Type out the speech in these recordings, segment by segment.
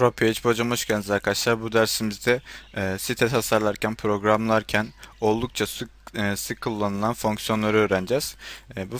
Pro PHP hocam hoş geldiniz arkadaşlar. Bu dersimizde e, site tasarlarken, programlarken oldukça sık e, sık kullanılan fonksiyonları öğreneceğiz. E, bu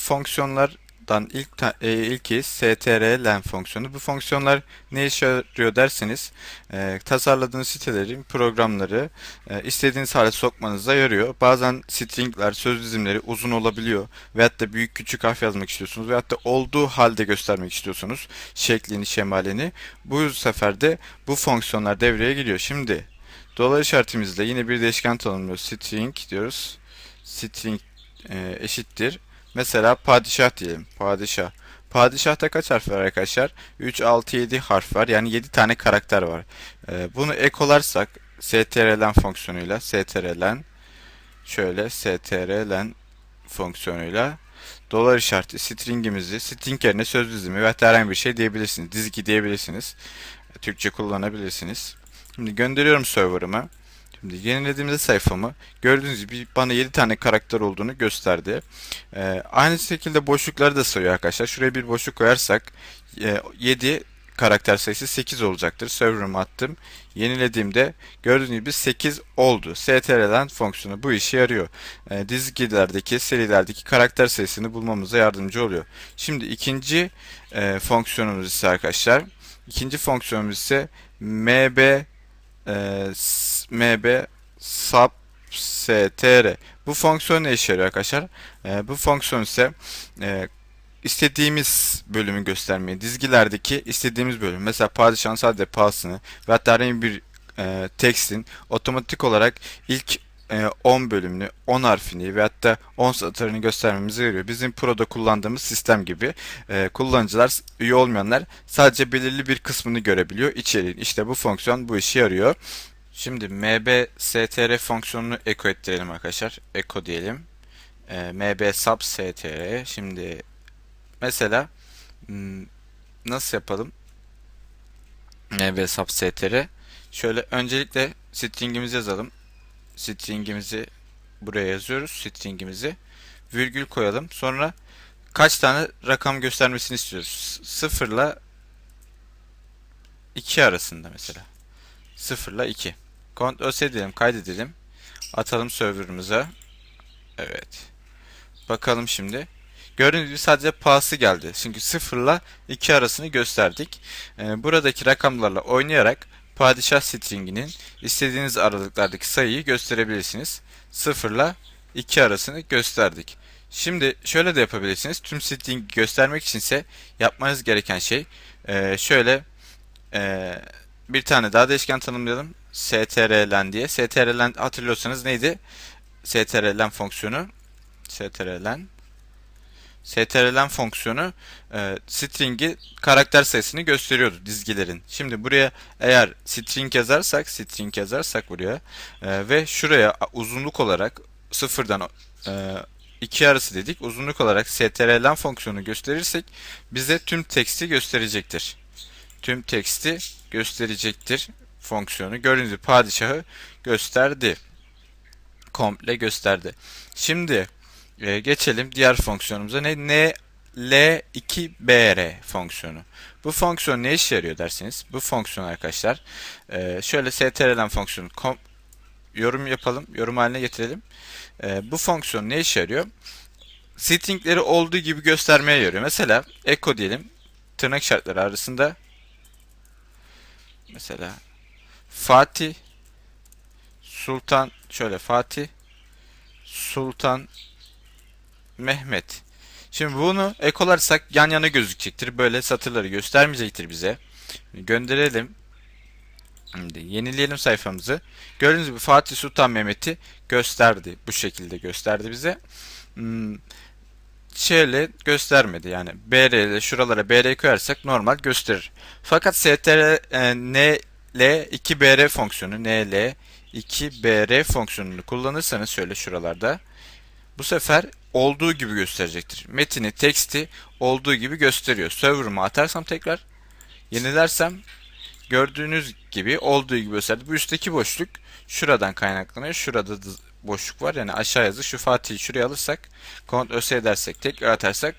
fonksiyonlardan ilk e, ilki strlen fonksiyonu. Bu fonksiyonlar ne işe yarıyor derseniz e, tasarladığınız sitelerin programları e, istediğiniz hale sokmanıza yarıyor. Bazen stringler, söz dizimleri uzun olabiliyor veyahut da büyük küçük harf yazmak istiyorsunuz veyahut da olduğu halde göstermek istiyorsunuz şeklini, şemalini. Bu sefer de bu fonksiyonlar devreye giriyor. Şimdi dolar işaretimizle yine bir değişken tanımlıyoruz. String diyoruz. String e, eşittir. Mesela padişah diyelim. Padişah. Padişahta kaç harf var arkadaşlar? 3, 6, 7 harf var. Yani 7 tane karakter var. E, bunu ekolarsak strlen fonksiyonuyla strlen şöyle strlen fonksiyonuyla dolar işareti stringimizi string yerine söz dizimi veya herhangi bir şey diyebilirsiniz. Dizgi diyebilirsiniz. Türkçe kullanabilirsiniz. Şimdi gönderiyorum server'ıma. Şimdi yenilediğimde sayfamı gördüğünüz gibi bana 7 tane karakter olduğunu gösterdi. Ee, aynı şekilde boşlukları da sayıyor arkadaşlar. Şuraya bir boşluk koyarsak e, 7 karakter sayısı 8 olacaktır. Server'ıma attım. Yenilediğimde gördüğünüz gibi 8 oldu. strlen fonksiyonu bu işe yarıyor. E, dizgilerdeki, serilerdeki karakter sayısını bulmamıza yardımcı oluyor. Şimdi ikinci e, fonksiyonumuz ise arkadaşlar. İkinci fonksiyonumuz ise mb e, s- mb sub str. Bu fonksiyon ne işe yarıyor arkadaşlar? E, bu fonksiyon ise e, istediğimiz bölümü göstermeyi, dizgilerdeki istediğimiz bölüm. Mesela padişahın sadece pahasını ve hatta bir e, tekstin otomatik olarak ilk 10 bölümünü, 10 harfini ve hatta 10 satırını göstermemizi veriyor. Bizim Pro'da kullandığımız sistem gibi e, kullanıcılar, üye olmayanlar sadece belirli bir kısmını görebiliyor içeriğin. İşte bu fonksiyon bu işe yarıyor. Şimdi mb str fonksiyonunu eko ettirelim arkadaşlar. Eko diyelim. E. Şimdi mesela hmm, nasıl yapalım? mb sub str. Şöyle öncelikle stringimizi yazalım. Stringimizi buraya yazıyoruz. Stringimizi virgül koyalım. Sonra kaç tane rakam göstermesini istiyoruz? 0 ile 2 arasında mesela. 0 ile 2. Ctrl S diyelim, kaydedelim. Atalım server'ımıza. Evet. Bakalım şimdi. Gördüğünüz gibi sadece pahası geldi. Çünkü 0 ile 2 arasını gösterdik. Ee, buradaki rakamlarla oynayarak padişah stringinin istediğiniz aralıklardaki sayıyı gösterebilirsiniz. 0 ile 2 arasını gösterdik. Şimdi şöyle de yapabilirsiniz. Tüm stringi göstermek içinse yapmanız gereken şey e, şöyle e, bir tane daha değişken tanımlayalım. strlen diye. strlen hatırlıyorsanız neydi? strlen fonksiyonu strlen strlen fonksiyonu e, string'i karakter sayısını gösteriyordu dizgilerin. Şimdi buraya eğer string yazarsak, string yazarsak buraya e, ve şuraya uzunluk olarak sıfırdan e, 2 arası dedik. Uzunluk olarak strlen fonksiyonu gösterirsek bize tüm teksti gösterecektir. Tüm teksti gösterecektir fonksiyonu. Gibi padişahı gösterdi. Komple gösterdi. Şimdi e, geçelim diğer fonksiyonumuza. Ne? Ne? L2BR fonksiyonu. Bu fonksiyon ne işe yarıyor dersiniz? Bu fonksiyon arkadaşlar e, şöyle strlen fonksiyonu kom- yorum yapalım, yorum haline getirelim. E, bu fonksiyon ne işe yarıyor? Stringleri olduğu gibi göstermeye yarıyor. Mesela echo diyelim. Tırnak işaretleri arasında mesela Fatih Sultan şöyle Fatih Sultan Mehmet. Şimdi bunu ekolarsak yan yana gözükecektir. Böyle satırları göstermeyecektir bize. Gönderelim. Şimdi yenileyelim sayfamızı. Gördüğünüz gibi Fatih Sultan Mehmet'i gösterdi. Bu şekilde gösterdi bize. Hmm, şöyle göstermedi. Yani BR ile şuralara BR koyarsak normal gösterir. Fakat str e, NL2BR fonksiyonu NL2BR fonksiyonunu kullanırsanız şöyle şuralarda bu sefer olduğu gibi gösterecektir. Metini, teksti olduğu gibi gösteriyor. Server'ıma atarsam tekrar yenilersem gördüğünüz gibi olduğu gibi gösterdi. Bu üstteki boşluk şuradan kaynaklanıyor. Şurada da boşluk var. Yani aşağı yazı şu Fatih'i şuraya alırsak Ctrl S edersek tekrar atarsak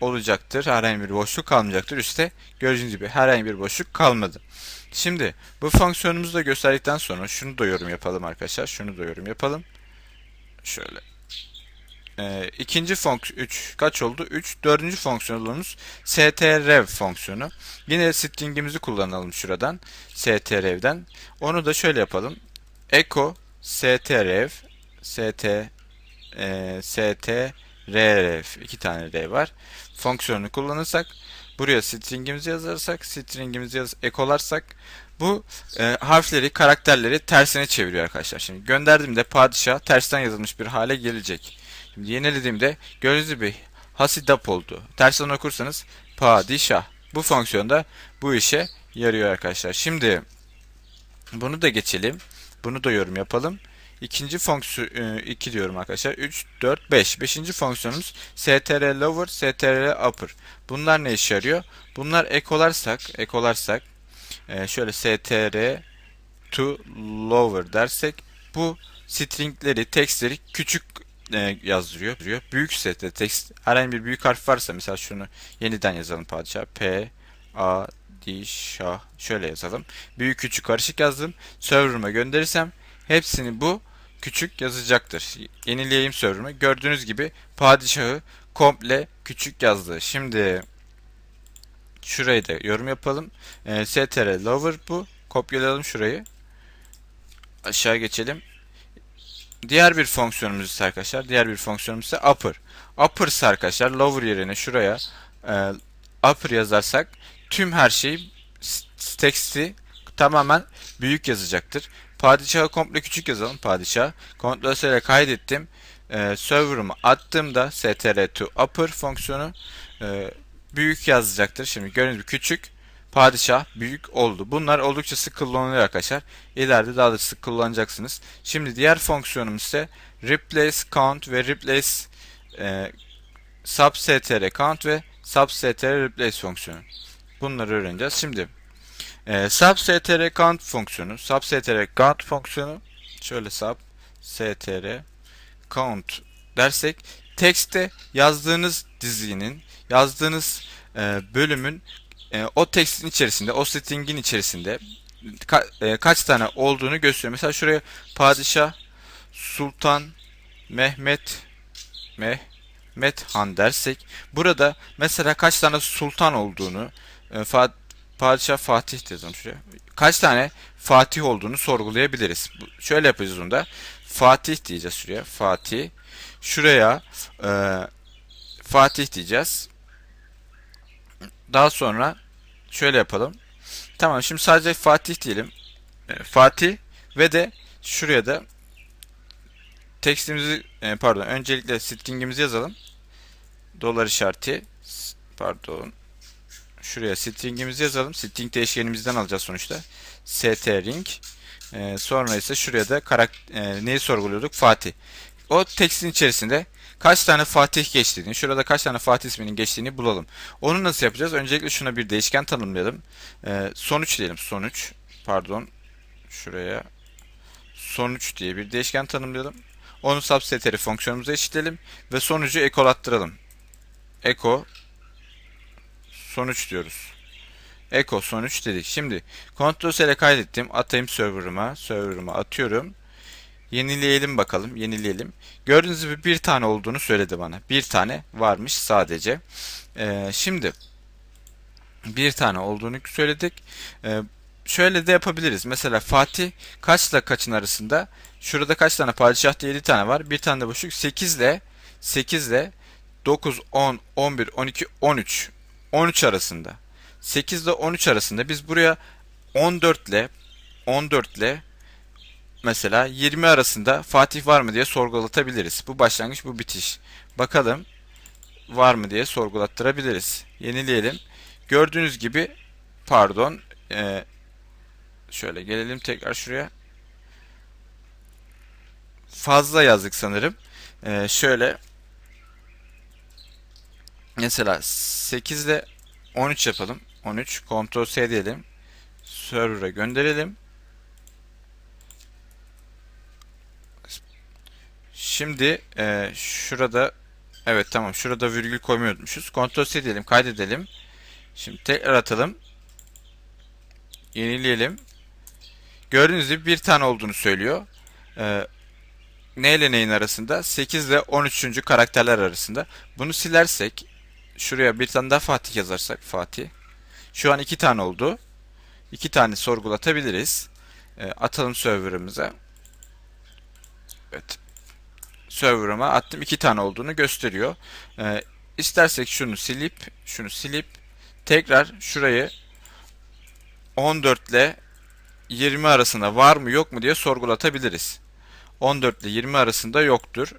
olacaktır. Herhangi bir boşluk kalmayacaktır. Üste gördüğünüz gibi herhangi bir boşluk kalmadı. Şimdi bu fonksiyonumuzu da gösterdikten sonra şunu da yorum yapalım arkadaşlar. Şunu da yorum yapalım. Şöyle. Ee, ikinci fonksiyon 3 kaç oldu? 3. Dördüncü fonksiyonumuz strrev fonksiyonu. Yine stringimizi kullanalım şuradan. strrev'den. Onu da şöyle yapalım. echo strrev st e, strrev iki tane r var. Fonksiyonunu kullanırsak buraya stringimizi yazarsak stringimizi yaz ekolarsak bu e, harfleri, karakterleri tersine çeviriyor arkadaşlar. Şimdi gönderdiğimde padişah tersten yazılmış bir hale gelecek. Yenilediğimde gördüğünüz gibi hasidap oldu. Tersten okursanız padişah. Bu fonksiyonda bu işe yarıyor arkadaşlar. Şimdi bunu da geçelim. Bunu da yorum yapalım. İkinci fonksiyon 2 diyorum arkadaşlar. 3 4 5. Beşinci fonksiyonumuz str lower, str upper. Bunlar ne işe yarıyor? Bunlar ekolarsak, ekolarsak e, şöyle str to lower dersek bu stringleri, tekstleri küçük e, yazdırıyor. Büyük sette tekst herhangi bir büyük harf varsa mesela şunu yeniden yazalım padişah. P A D Şah şöyle yazalım. Büyük küçük karışık yazdım. Server'ıma gönderirsem hepsini bu küçük yazacaktır. Yenileyeyim server'ımı. Gördüğünüz gibi padişahı komple küçük yazdı. Şimdi şurayı da yorum yapalım. E, str lower bu. Kopyalayalım şurayı. Aşağı geçelim. Diğer bir fonksiyonumuz ise arkadaşlar, diğer bir fonksiyonumuz ise upper. Upper ise arkadaşlar lower yerine şuraya e, upper yazarsak tüm her şeyi teksti tamamen büyük yazacaktır. Padişahı komple küçük yazalım. Padişah. Ctrl ile kaydettim. E, server'ımı attığımda str to upper fonksiyonu e, büyük yazacaktır. Şimdi gördüğünüz gibi küçük padişah büyük oldu. Bunlar oldukça sık kullanılıyor arkadaşlar. İleride daha da sık kullanacaksınız. Şimdi diğer fonksiyonumuz ise replace count ve replace e, substr count ve substr replace fonksiyonu. Bunları öğreneceğiz. Şimdi e, substr count fonksiyonu, substr count fonksiyonu şöyle sub count dersek tekste yazdığınız dizinin, yazdığınız e, bölümün e, o tekstin içerisinde, o stringin içerisinde ka, e, kaç tane olduğunu gösteriyor. Mesela şuraya padişah, sultan, Mehmet, Mehmet Han dersek burada mesela kaç tane sultan olduğunu e, fa, padişah Fatih yazalım şuraya. Kaç tane Fatih olduğunu sorgulayabiliriz. Şöyle yapacağız onu da. Fatih diyeceğiz şuraya. Fatih. Şuraya e, Fatih diyeceğiz. Daha sonra şöyle yapalım. Tamam şimdi sadece Fatih diyelim. E, Fatih ve de şuraya da tekstimizi e, pardon öncelikle stringimizi yazalım. Dolar işareti pardon şuraya stringimizi yazalım. String değişkenimizden alacağız sonuçta. string e, sonra ise şuraya da karakter, e, neyi sorguluyorduk? Fatih. O tekstin içerisinde kaç tane Fatih geçtiğini, şurada kaç tane Fatih isminin geçtiğini bulalım. Onu nasıl yapacağız? Öncelikle şuna bir değişken tanımlayalım. Ee, sonuç diyelim. Sonuç. Pardon. Şuraya sonuç diye bir değişken tanımlayalım. Onu subsetleri fonksiyonumuza eşitleyelim ve sonucu ekolattıralım. Eko sonuç diyoruz. Eko sonuç dedik. Şimdi Ctrl ile kaydettim. Atayım server'ıma. Server'ıma atıyorum. Yenileyelim bakalım. Yenileyelim. Gördüğünüz gibi bir tane olduğunu söyledi bana. Bir tane varmış sadece. Ee, şimdi bir tane olduğunu söyledik. Ee, şöyle de yapabiliriz. Mesela Fatih kaçla kaçın arasında? Şurada kaç tane padişah diye 7 tane var. Bir tane de boşluk. 8 ile 8 ile 9, 10, 11, 12, 13. 13 arasında. 8 ile 13 arasında biz buraya 14 ile 14 ile mesela 20 arasında Fatih var mı diye sorgulatabiliriz. Bu başlangıç bu bitiş. Bakalım var mı diye sorgulattırabiliriz. Yenileyelim. Gördüğünüz gibi pardon e, şöyle gelelim tekrar şuraya. Fazla yazdık sanırım. E, şöyle mesela 8 ile 13 yapalım. 13 Ctrl S diyelim. Server'a gönderelim. Şimdi e, şurada evet tamam şurada virgül koymuyormuşuz. Ctrl C diyelim kaydedelim. Şimdi tekrar atalım. Yenileyelim. Gördüğünüz gibi bir tane olduğunu söylüyor. Ee, ne ile neyin arasında? 8 ile 13. karakterler arasında. Bunu silersek şuraya bir tane daha Fatih yazarsak Fatih. Şu an iki tane oldu. İki tane sorgulatabiliriz. E, atalım serverımıza. Evet. Serverıma attım. iki tane olduğunu gösteriyor. E, istersek şunu silip şunu silip tekrar şurayı 14 ile 20 arasında var mı yok mu diye sorgulatabiliriz. 14 ile 20 arasında yoktur.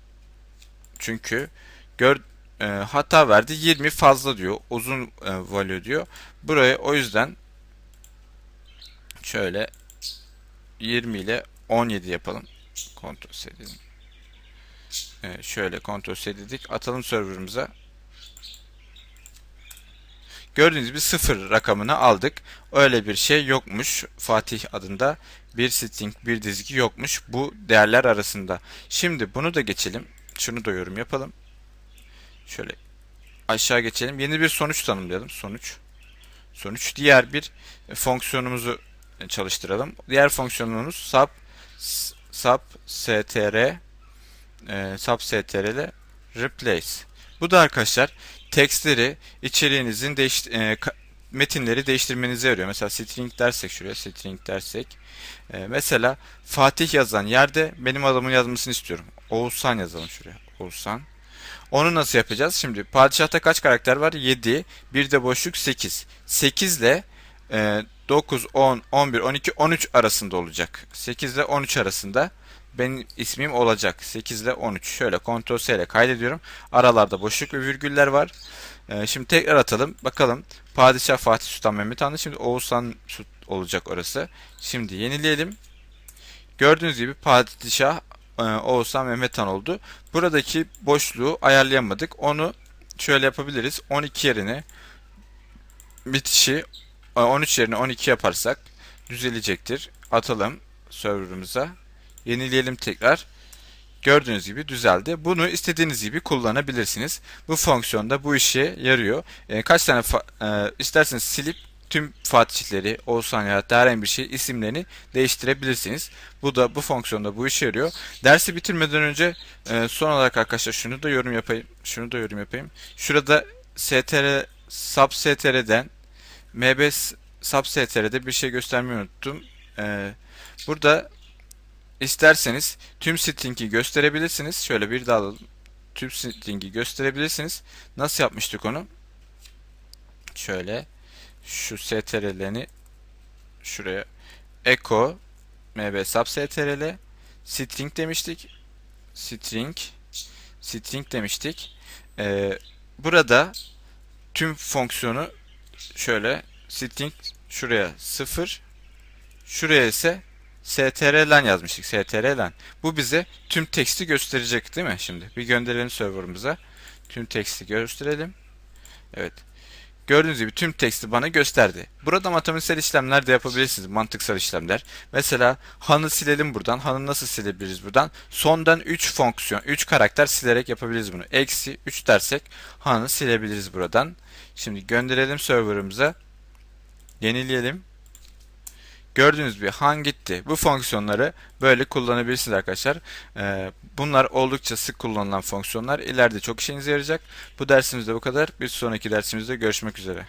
Çünkü gör, e, hata verdi 20 fazla diyor. Uzun e, value diyor. Buraya o yüzden şöyle 20 ile 17 yapalım. Kontrol edelim. E, şöyle kontrol dedik. Atalım serverımıza. Gördüğünüz gibi sıfır rakamını aldık. Öyle bir şey yokmuş. Fatih adında bir string bir dizgi yokmuş bu değerler arasında. Şimdi bunu da geçelim. Şunu da yorum yapalım. Şöyle aşağı geçelim. Yeni bir sonuç tanımlayalım. Sonuç. Sonuç diğer bir fonksiyonumuzu çalıştıralım. Diğer fonksiyonumuz sub sub str e, sub str ile replace. Bu da arkadaşlar tekstleri içeriğinizin değiş e, metinleri değiştirmenize yarıyor. Mesela string dersek şuraya string dersek e, mesela Fatih yazan yerde benim adamın yazmasını istiyorum. Oğuzhan yazalım şuraya. Oğuzhan. Onu nasıl yapacağız? Şimdi padişahta kaç karakter var? 7. Bir de boşluk 8. 8 ile e, 9, 10, 11, 12, 13 arasında olacak. 8 ile 13 arasında benim ismim olacak. 8 ile 13. Şöyle Ctrl S ile kaydediyorum. Aralarda boşluk ve virgüller var. Ee, şimdi tekrar atalım. Bakalım. Padişah Fatih Sultan Mehmet Han. Şimdi Oğuzhan olacak orası. Şimdi yenileyelim. Gördüğünüz gibi Padişah e, Oğuzhan Mehmet Han oldu. Buradaki boşluğu ayarlayamadık. Onu şöyle yapabiliriz. 12 yerine bitişi 13 yerine 12 yaparsak düzelecektir. Atalım serverımıza. Yenileyelim tekrar. Gördüğünüz gibi düzeldi. Bunu istediğiniz gibi kullanabilirsiniz. Bu fonksiyonda bu işe yarıyor. E, kaç tane e, isterseniz silip tüm fatihleri, Oğuzhan ya da herhangi bir şey isimlerini değiştirebilirsiniz. Bu da bu fonksiyonda bu işe yarıyor. Dersi bitirmeden önce e, son olarak arkadaşlar şunu da yorum yapayım. Şunu da yorum yapayım. Şurada str sub str'den mb sub str'de bir şey göstermeyi unuttum. E, burada İsterseniz tüm string'i gösterebilirsiniz. Şöyle bir daha alalım. Tüm string'i gösterebilirsiniz. Nasıl yapmıştık onu? Şöyle şu str'lerini şuraya echo mb sub strl string demiştik. String string demiştik. Ee, burada tüm fonksiyonu şöyle string şuraya 0 şuraya ise strlen yazmıştık. strlen. Bu bize tüm teksti gösterecek değil mi şimdi? Bir gönderelim serverımıza. Tüm teksti gösterelim. Evet. Gördüğünüz gibi tüm teksti bana gösterdi. Burada matematiksel işlemler de yapabilirsiniz. Mantıksal işlemler. Mesela han'ı silelim buradan. Han'ı nasıl silebiliriz buradan? Sondan 3 fonksiyon, 3 karakter silerek yapabiliriz bunu. Eksi 3 dersek han'ı silebiliriz buradan. Şimdi gönderelim serverımıza. Yenileyelim. Gördüğünüz gibi han gitti. Bu fonksiyonları böyle kullanabilirsiniz arkadaşlar. Ee, bunlar oldukça sık kullanılan fonksiyonlar. İleride çok işinize yarayacak. Bu dersimizde bu kadar. Bir sonraki dersimizde görüşmek üzere.